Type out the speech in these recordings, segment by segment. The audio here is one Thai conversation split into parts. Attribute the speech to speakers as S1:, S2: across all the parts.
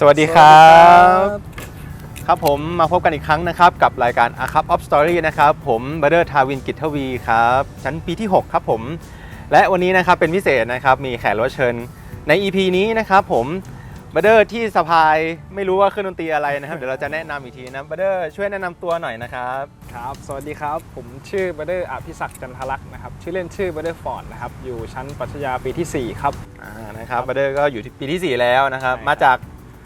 S1: สวัสดีครับ ครับผมมาพบกันอีกครั้งนะครับ กับรายการ A Cup of Story นะครับ ผมบัตเดอร์ทาวินกิตทวีครับ ชั้นปีที่ 6 ครับผม และวันนี้นะครับเป็นพิเศษนะครับมีแขกรับเชิญใน EP นี้นะครับผมบัตเดอร์ที่สะพายไม่รู้ว่าเครื่องดนตรีอะไรนะครับ เดี๋ยวเราจะแนะนำอีกทีนะบัตเดอร์ช่วยแนะนำตัวหน่อยนะครับ
S2: ครับ สวัสดีครับ ผมชื่อบัตเดอร์อภิศักดิ์จันทลักษณ์นะครับ ชื่อเล่นชื่อบัตเดอร์ฟอร์ดนะครับ อยู่ชั้นปรัชญาปีทีสี่4 ครับ
S1: อ่านะครับบัตเดอร์ก็อยู่ที่ปีที่ 4 แล้วนะครับ
S2: ใช่ครับ
S1: มาจาก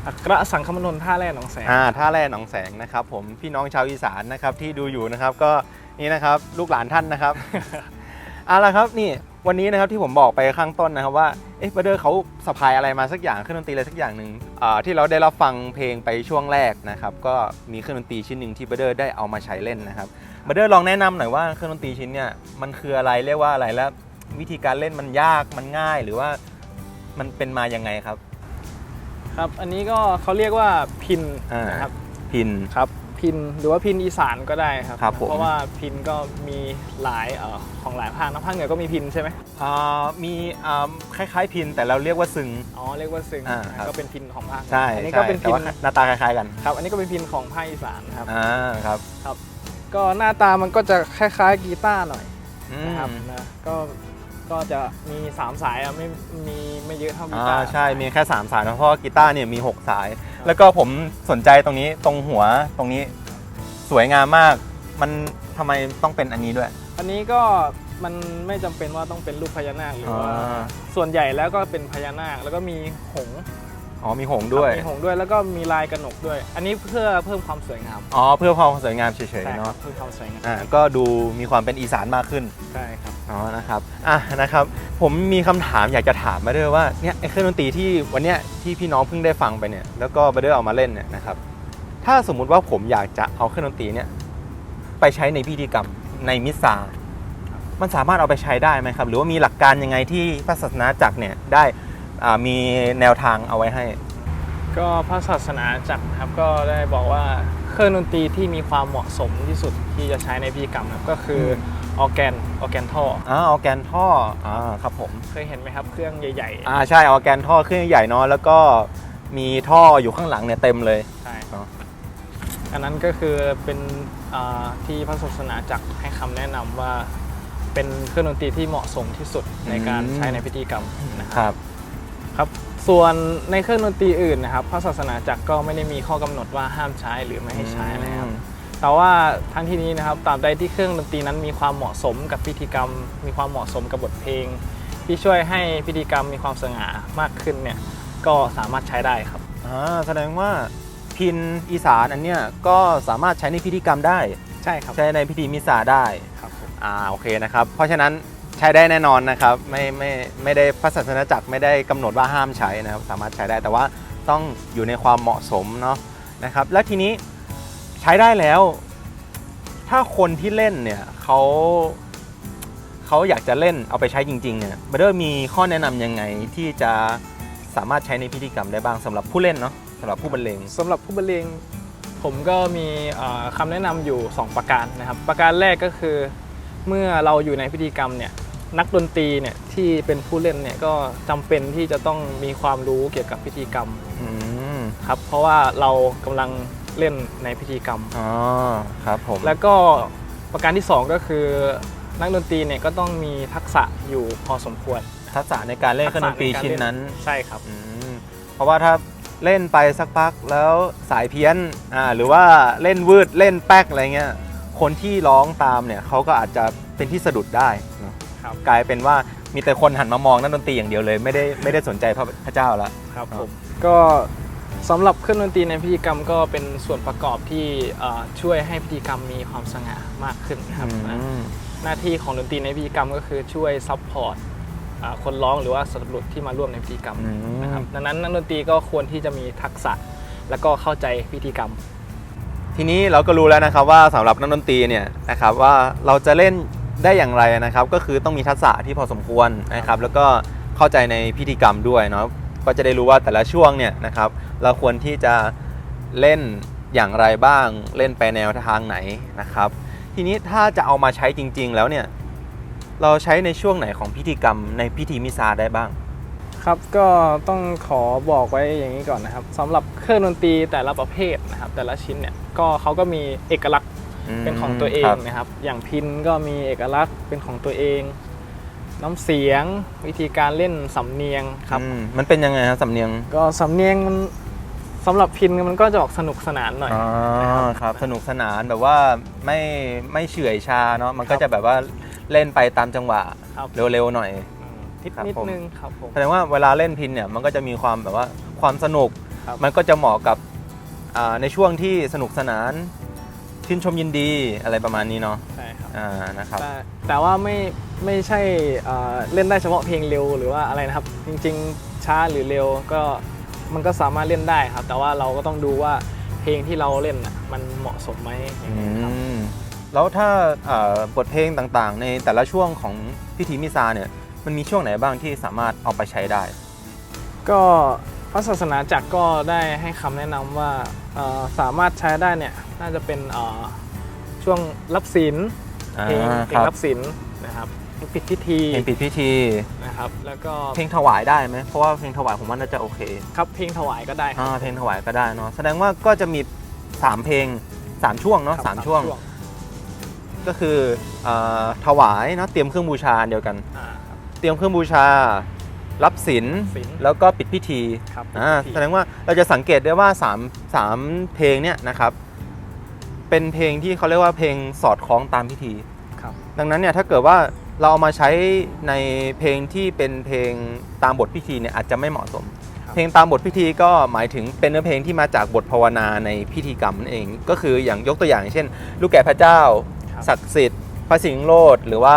S2: อัครสังคมนนท์ท่าแร่หนองแสง
S1: อ่าท่าแร่หนองแสงนะครับผมพี่น้องชาวอีสานนะครับที่ดูอยู่นะครับก็นี่นะครับลูกหลานท่านนะครับ เอาละครับนี่วันนี้นะครับที่ผมบอกไปข้างต้นนะครับว่าเอ๊ะบัตเดอร์เขาสะพายอะไรมาสักอย่างเครื่องดนตรีอะไรสักอย่างหนึ่งอ่าที่เราได้รับฟังเพลงไปช่วงแรกนะครับก็มีเครื่องดนตรีชิ้นหนึ่งที่บัตเดอร์ได้เอามาใช้เล่นนะครับบัตเดอร์ลองแนะนำหน่อยว่าเครื่องดนตรีชิ้นเนี่ยมันคืออะไรเรียกว่าอะไรแล้ววิธีการเล่นมันยากมันง่าย หรือว่ามันเป็นมายังไงครับ
S2: ครับ อันนี้ก็เขาเรียกว่าพิน
S1: อ่าน
S2: นะครับ
S1: พิน
S2: ครับพินหรือว่าพินอีสานก็ได้ครับ
S1: ครับผม
S2: เพราะว่าพินก็มีหลายเอ่อของหลายภาคนะภาคเหนือก็มีพินใช่ไหม
S1: อ่ามีอ่าคล้ายๆพินแต่เราเรียกว่าซึง
S2: อ๋อเรียกว่าซึง
S1: อ่าครับ
S2: ก็เป็นพินของภาคเหนือ
S1: ใช่
S2: อันนี้
S1: ใช่
S2: ก็เป็น
S1: แต่
S2: พิน
S1: ว่าหน้าตาคล้ายๆกัน
S2: ครับ อันนี้ก็เป็นพินของภาคอีสานครับ
S1: อ่าครับ
S2: ก็หน้าตามันก็จะคล้ายๆกีตาร์หน่อย
S1: อืม
S2: นะครับนะก็ ก็จะมี 3 สายอะไม่มีไม่เยอะเท่ากี
S1: อ่า
S2: ตาร์
S1: ใช่มีแค่ 3 สายนะเพราะว่ากีตาร์เนี่ยมี 6 สาย แล้วก็ผมสนใจตรงนี้ตรงหัวตรงนี้สวยงามมาก มันทำไมต้องเป็นอันนี้ด้วย
S2: อันนี้ก็มันไม่จำเป็นว่าต้องเป็นรูปพญานาคหรือว่า
S1: อ่า
S2: ส่วนใหญ่แล้วก็เป็นพญานาคแล้วก็มีหงส์
S1: อ๋อมีหงส์ด้วย
S2: มีหงส์ด้วยแล้วก็มีลายกระหนกด้วย อันนี้เพื่อเพิ่มความสวยงาม
S1: อ๋อเพื่อความสวยงามเฉย
S2: ใช่
S1: ๆ
S2: ครั
S1: เนาะ
S2: บเพิ่มความสวยงาม
S1: อ่าก็ดูมีความเป็นอีสานมากขึ้น
S2: ใช่ครับ
S1: อ๋อ นะครับอะนะครับ ผมมีคำถามอยากจะถามมาด้วยว่า เนี่ยไอ้เครื่องดนตรีที่วันเนี้ยที่พี่น้องเพิ่งได้ฟังไปเนี่ย แล้วก็บัดเดอร์เอามาเล่นเนี่ยนะครับ ถ้าสมมุติว่าผมอยากจะเอาเครื่องดนตรีเนี่ยไปใช้ในพิธีกรรมในมิสซา มันสามารถเอาไปใช้ได้ไหมครับ หรือว่ามีหลักการยังไงที่พระศาสนาจักรเนี่ยได้อ่า มีแนวทางเอาไว้ให้
S2: ก็พระศาสนาจักรครับก็ได้บอกว่าเครื่องดนตรีที่มีความเหมาะสมที่สุดที่จะใช้ในพิธีกรรมครับก็คือออร์แกนออร์แกนท่อ
S1: อ่าออร์แกนท่ออ่าครับผม
S2: เคยเห็นไหมครับเครื่องใหญ่
S1: อ่าใช่ออร์แกนท่อเครื่องใหญ่เนาะแล้วก็มีท่ออยู่ข้างหลังเนี่ยเต็มเลย
S2: ๆใช่
S1: เนอะ
S2: อันนั้นก็คือเป็นอ่าที่พระศาสนาจักรให้คำแนะนำว่าเป็นเครื่องดนตรีที่เหมาะสมที่สุดในการใช้ในพิธีกรรมนะครับ
S1: ครับ
S2: ครับ ส่วนในเครื่องดนตรีอื่นนะครับพระศาสนาจักรก็ไม่ได้มีข้อกำหนดว่าห้ามใช้หรือไม่ให้ใช้นะครับ แต่ว่าทั้งที่นี้นะครับตราบใดที่เครื่องดนตรีนั้นมีความเหมาะสมกับพิธีกรรม มีความเหมาะสมกับบทเพลง ที่ช่วยให้พิธีกรรมมีความสง่ามากขึ้นเนี่ยก็สามารถใช้ได้ครับ
S1: อ่าแสดงว่าพินอีสานอันเนี้ยก็สามารถใช้ในพิธีกรรมได้
S2: ใช่ครับ
S1: ใช้ในพิธีมิสซาได้
S2: ครับผม
S1: อ่าโอเคนะครับ เพราะฉะนั้น ใช้ได้แน่นอนนะครับ ไม่ไม่ไม่ได้พระศาสนาจักรไม่ได้กำหนดว่าห้ามใช้นะครับ สามารถใช้ได้แต่ว่าต้องอยู่ในความเหมาะสมเนาะนะครับ แล้วทีนี้ใช้ได้แล้ว ถ้าคนที่เล่นเนี่ยเขาเขาอยากจะเล่นเอาไปใช้จริงๆเนี่ยบเดอร์มีข้อแนะนำยังไงที่จะสามารถใช้ในพิธีกรรมได้บ้างสำหรับผู้เล่นเนาะสำหรับผู้บรรเลง
S2: สำหรับผู้บรรเลงผมก็มีเอ่อคำแนะนำอยู่ 2 ประการนะครับ ประการแรกก็คือ เมื่อเราอยู่ในพิธีกรรมเนี่ย นักดนตรีเนี่ยที่เป็นผู้เล่นเนี่ยก็จำเป็นที่จะต้องมีความรู้เกี่ยวกับพิธีกรรม
S1: อืม
S2: ครับ เพราะว่าเรากำลังเล่นในพิธีกรรม
S1: อ๋อครับผม
S2: แล้วก็ประการที่2ก็คือ นักดนตรีเนี่ยก็ต้องมีทักษะอยู่พอสมควร
S1: ทักษะในการเล่นเครื่องดนตรี
S2: ทักษะใการ
S1: ชิ้น
S2: เล่
S1: นั้น
S2: ใช่ครับ
S1: อืมเพราะว่าถ้าเล่นไปสักพักแล้วสายเพี้ยนอ่าหรือว่าเล่นวืดเล่นแป๊กอะไรเงี้ยคนที่ร้องตามเนี่ยเขาก็อาจจะเป็นที่สะดุดได้เนอะ
S2: ครับ
S1: กลายเป็นว่ามีแต่คนหันมามองนักดนตรีอย่างเดียวเลย ไม่ได้ไม่ได้สนใจพระพระเจ้าละ
S2: ครับ
S1: ครับ
S2: ผมก็สำหรับเครื่องดนตรีในพิธีกรรมก็เป็นส่วนประกอบที่เอ่อช่วยให้พิธีกรรมมีความสง่ามากขึ้นนะครับนะ
S1: อืม
S2: หน้าที่ของดนตรีในพิธีกรรมก็คือช่วยซัพพอร์ตอ่าคนร้องหรือว่าสัตว์บุรุษที่มาร่วมในพิธีกรรม
S1: อืม
S2: นะครับดังนั้นนักดนตรีก็ควรที่จะมีทักษะแล้วก็เข้าใจพิธีกรรม
S1: ทีนี้เราก็รู้แล้วนะครับว่าสำหรับนักดนตรีเนี่ยนะครับว่าเราจะเล่น ได้อย่างไรนะครับ ก็คือต้องมีทักษะที่พอสมควรนะครับ แล้วก็เข้าใจในพิธีกรรมด้วยเนาะก็จะได้รู้ว่าแต่ละช่วงเนี่ยนะครับ เราควรที่จะเล่นอย่างไรบ้าง เล่นไปแนวทางไหนนะครับ ทีนี้ถ้าจะเอามาใช้จริง ๆ แล้วเนี่ยเราใช้ในช่วงไหนของพิธีกรรมในพิธีมิซาได้บ้าง
S2: ครับก็ต้องขอบอกไว้อย่างนี้ก่อนนะครับสำหรับเครื่องดนตรีแต่ละประเภทนะครับแต่ละชิ้นเนี่ยก็เขาก็มีเอกลักษณ์ เป็นของตัวเอง
S1: ครับ
S2: นะครับ อย่างพินก็มีเอกลักษณ์เป็นของตัวเอง น้ำเสียงวิธีการเล่นสำเนียงครับ
S1: อืมมันเป็นยังไงครับสำเนียง
S2: ก็สำเนียงมันสำหรับพินมันก็จะออกสนุกสนานหน่อย
S1: อ๋อ
S2: นะครับ
S1: ครับสนุกสนานแบบว่าไม่ไม่เฉื่อยชาเนาะมันก็
S2: ครับ
S1: จะแบบว่าเล่นไปตามจังหวะ
S2: ครับ
S1: เร็วๆหน่อย
S2: อืมนิด
S1: ครับ
S2: นิด
S1: ผม
S2: นึงครับผม
S1: แสดงว่าเวลาเล่นพินเนี่ยมันก็จะมีความแบบว่าความสนุก
S2: ครับ
S1: มันก็จะเหมาะกับอ่าในช่วงที่สนุกสนาน ชื่นชมยินดีอะไรประมาณนี้เนาะ
S2: ใช่ครับ
S1: อ่านะครับ
S2: แต่แต่ว่าไม่ไม่ใช่เอ่อเล่นได้เฉพาะเพลงเร็วหรือว่าอะไรนะครับ จริงๆช้าหรือเร็วก็มันก็สามารถเล่นได้ครับ แต่ว่าเราก็ต้องดูว่าเพลงที่เราเล่นน่ะมันเหมาะสมไหมอย่างนี้ครับ
S1: อืมแล้วถ้าอ่าบทเพลงต่างๆ ในแต่ละช่วงของพิธีมิซาเนี่ยมันมีช่วงไหนบ้างที่สามารถเอาไปใช้ได้
S2: ก็พระศาสนาจักรก็ได้ให้คำแนะนำว่าเอ่อสามารถใช้ได้เนี่ย น่าจะเป็นเอ่อช่วงรับศีล
S1: อ่า
S2: เพลงเพล
S1: ค
S2: ง
S1: รับ
S2: รับศีลนะครับเพลงปิดพิธี
S1: เพลงปิดพิธี
S2: นะครับแล้วก็
S1: เพลงถวายได้ไหมเพราะว่าเพลงถวายผมว่าน่าจะโอเค
S2: ครับเพลงถวายก็ได้ครั
S1: อ่า
S2: บ
S1: เพลงถวายก็ได้เนาะแสดงว่าก็จะมี3เพลง3ช่วงเนาะ
S2: ครับ
S1: สามช่วง ก็คืออ่าถวายเนาะเตรียมเครื่องบูชาอันเดียวกัน
S2: อ่าครับ
S1: เตรียมเครื่องบูชารับศีล
S2: ศีล
S1: แล้วก็ปิดพิธี
S2: ครับ
S1: อ่า
S2: ปิดพิธี
S1: แสดงว่าเราจะสังเกตได้ว่า3 3เพลงเนี่ยนะครับ เป็นเพลงที่เขาเรียกว่าเพลงสอดคล้องตามพิธี
S2: ครับ
S1: ดังนั้นเนี่ยถ้าเกิดว่าเราเอามาใช้ในเพลงที่เป็นเพลงตามบทพิธีเนี่ยอาจจะไม่เหมาะสม
S2: ครับ
S1: เพลงตามบทพิธีก็หมายถึงเป็นเนื้อเพลงที่มาจากบทภาวนาในพิธีกรรมนั่นเอง ก็คืออย่างยกตัวอย่างเช่น ลูกแก่พระเจ้า
S2: ครับ
S1: ศักดิ์สิทธิ์ พระสิงห์โลดหรือว่า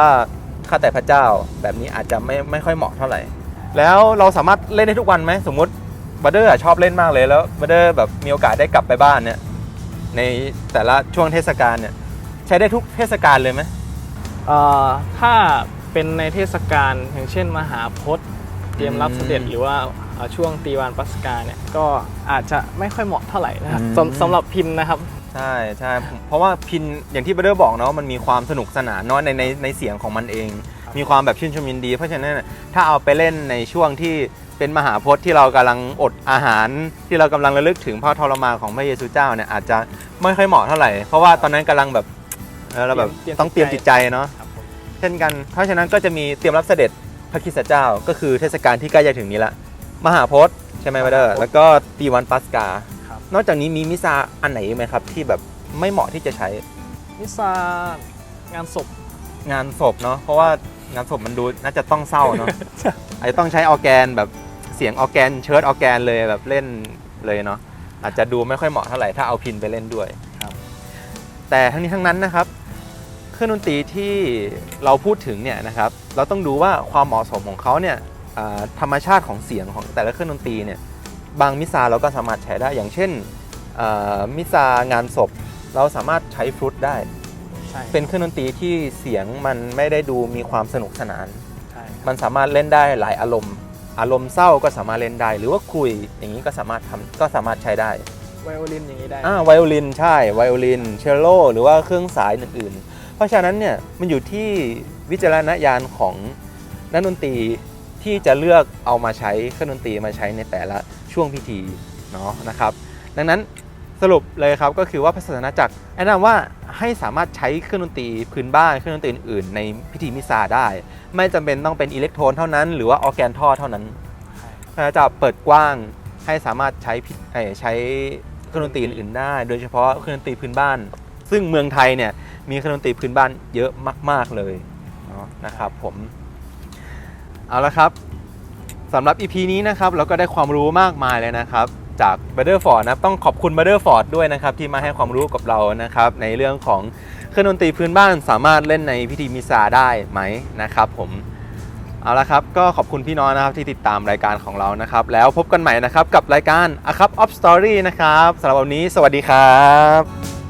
S1: ข้าแต่พระเจ้า แบบนี้อาจจะไม่ไม่ค่อยเหมาะเท่าไหร่ แล้วเราสามารถเล่นได้ทุกวันไหมสมมติบัตเดอร์ชอบเล่นมากเลยแล้วบัตเดอร์แบบมีโอกาสได้กลับไปบ้านเนี่ย ในแต่ละช่วงเทศกาลเนี่ยใช้ได้ทุกเทศกาลเลยไหม
S2: เอ่อถ้าเป็นในเทศกาลอย่างเช่น มหาพจน์เตรียมรับเสด็จ
S1: อืม
S2: หรือว่าเอ่อช่วงตีวานปัสกาเนี่ยก็อาจจะไม่ค่อยเหมาะเท่าไหร่นะครับ
S1: อืม
S2: สำสำหรับพินนะครับ
S1: ใช่ใช่ผมเพราะว่าพินอย่างที่บัตเดอร์บอกเนาะมันมีความสนุกสนานเนาะในในในเสียงของมันเอง
S2: ครับ
S1: มีความแบบชื่นชมยินดี เพราะฉะนั้นน่ะถ้าเอาไปเล่นในช่วงที่ เป็นมหาพจน์ที่เรากำลังอดอาหาร ที่เรากำลังระลึกถึงพระทรมานของพระเยซูเจ้าเนี่ยอาจจะไม่ค่อยเหมาะเท่าไหร่ เพราะว่าตอนนั้นกำลังแบบเออเราแบบ
S2: เตรียม
S1: ต้องเตรียมจิตใจเนาะ
S2: ครับผม
S1: เช่นกัน เพราะฉะนั้นก็จะมีเตรียมรับเสด็จพระคริสตเจ้า ก็คือเทศกาลที่ใกล้จะถึงนี้ละ มหาพจน์ใช่ไหมบัตเดอร์แล้วก็ตีวันปัสกา
S2: ครับ
S1: นอกจากนี้มีมิซาอันไหนอีกไหมครับที่แบบไม่เหมาะที่จะใช้
S2: มิซางานศพ
S1: งานศพเนาะเพราะว่างานศพมันดูน่าจะต้องเศร้าเนาะอาจจะต้องใช้ออร์แกนแบบเสียงออร์แกนเชิร์ตออร์แกนเลยแบบเล่นเลยเนาะอาจจะดูไม่ค่อยเหมาะเท่าไหร่ถ้าเอาพินไปเล่นด้วย
S2: ครับ
S1: แต่ทั้งนี้ทั้งนั้นนะครับ เครื่องดนตรีที่เราพูดถึงเนี่ยนะครับ เราต้องดูว่าความเหมาะสมของเขาเนี่ยอ่าธรรมชาติของเสียงของแต่ละเครื่องดนตรีเนี่ยบางมิซาเราก็สามารถใช้ได้อย่างเช่นอ่ามิซางานศพเราสามารถใช้ฟลุตได้
S2: ใช่
S1: เป็นเครื่องดนตรีที่เสียงมันไม่ได้ดูมีความสนุกสนาน
S2: ใช่ครับ
S1: มันสามารถเล่นได้หลายอารมณ์ อารมณ์เศร้าก็สามารถเล่นได้ หรือว่าคุยอย่างนี้ก็สามารถทำก็สามารถใช้ได้
S2: ไวโอลินอย่างนี้ได้
S1: อ่าไวโอลินใช่ไวโอลินเชลโลหรือว่าเครื่องสายอื่นๆ เพราะฉะนั้นเนี่ยมันอยู่ที่วิจารณญาณของนักดนตรีที่จะเลือกเอามาใช้เครื่องดนตรีมาใช้ในแต่ละช่วงพิธีเนาะนะครับ ดังนั้น สรุปเลยครับก็คือว่าพระศาสนาจักรแนะนำว่าให้สามารถใช้เครื่องดนตรีพื้นบ้านเครื่องดนตรีอื่นๆในพิธีมิซาได้ ไม่จำเป็นต้องเป็นอิเล็กโทรนเท่านั้นหรือว่าออร์แกนท่อเท่านั้นพระจะเปิดกว้างให้สามารถใช้พิเอ่อใช้เครื่องดนตรีอื่นๆได้ โดยเฉพาะเครื่องดนตรีพื้นบ้าน ซึ่งเมืองไทยเนี่ยมีเครื่องดนตรีพื้นบ้านเยอะมาก ๆเลยเนาะนะครับผมเอาละครับสำหรับ EP นี้นะครับเราก็ได้ความรู้มากมายเลยนะครับ จากบัตเดอร์ฟอร์ดนะครับต้องขอบคุณบัตเดอร์ฟอร์ดด้วยนะครับที่มาให้ความรู้กับเรานะครับในเรื่องของเครื่องดนตรีพื้นบ้านสามารถเล่นในพิธีมิซาได้ไหมนะครับผมเอาละครับก็ขอบคุณพี่น้องนะครับที่ติดตามรายการของเรานะครับ แล้วพบกันใหม่นะครับกับรายการอาครับออฟสตอรี่นะครับสำหรับวันนี้สวัสดีครับ